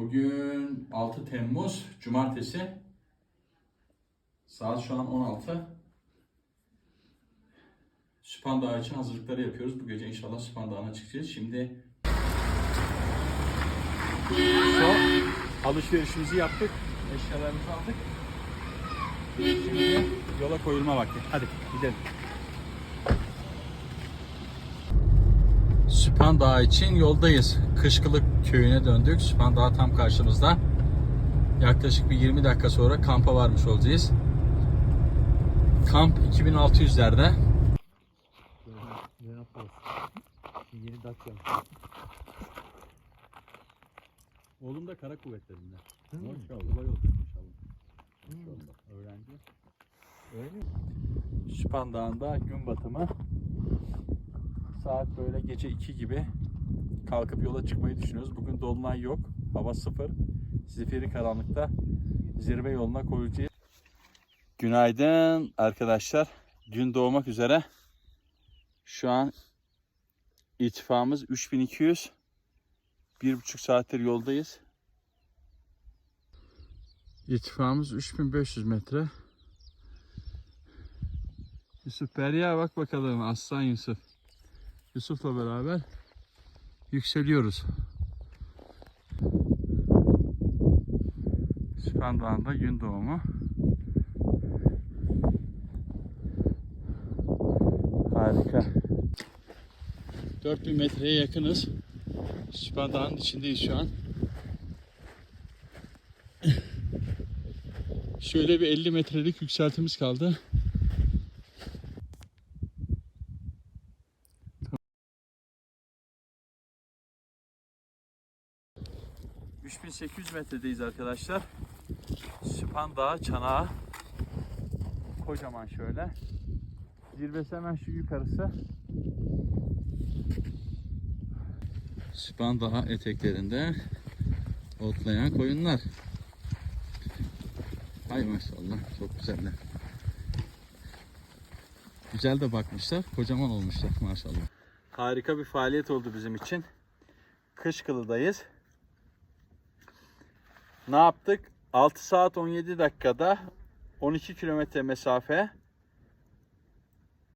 Bugün 6 Temmuz Cumartesi. Saat şu an 16. Süphan Dağı için hazırlıkları yapıyoruz. Bu gece inşallah Süphan Dağı'na çıkacağız. Şimdi son alışverişimizi yaptık. Eşyalarımızı aldık. Şimdi yola koyulma vakti. Hadi gidelim. Süphan Dağı için yoldayız. Kışkılık köyüne döndük. Süphan Dağı tam karşımızda. Yaklaşık bir 20 dakika sonra kampa varmış olacağız. Kamp 2600'lerde. Ne dakika. Oğlum da kara kuvvetlerinde. Maşallah. Kolay olacak inşallah. İnşallah. Öğrenci. Öyle mi? Süphan Dağı'nda gün batımı. Saat böyle gece 2 gibi kalkıp yola çıkmayı düşünüyoruz. Bugün dolunay yok. Hava sıfır. Zifiri karanlıkta zirve yoluna koyulacağız. Günaydın arkadaşlar. Gün doğmak üzere. Şu an itfamız 3200. Bir buçuk saattir yoldayız. İrtifamız 3500 metre. Yusuf Derya bak bakalım Aslan Yusuf. Yusuf'la beraber yükseliyoruz. Süphan Dağı'nda gün doğumu. Harika. 4000 metreye yakınız. Süphan Dağı'nın içindeyiz şu an. Şöyle bir 50 metrelik yükseltimiz kaldı. 3800 metredeyiz arkadaşlar. Süphan Dağı çanağı. Kocaman şöyle. Zirvesi hemen şu yukarısı. Süphan Dağı eteklerinde otlayan koyunlar. Hay maşallah çok güzeller. Güzel de bakmışlar. Kocaman olmuşlar maşallah. Harika bir faaliyet oldu bizim için. Kış kılıdayız. Ne yaptık? 6 saat 17 dakikada 12 kilometre mesafe